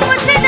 বসে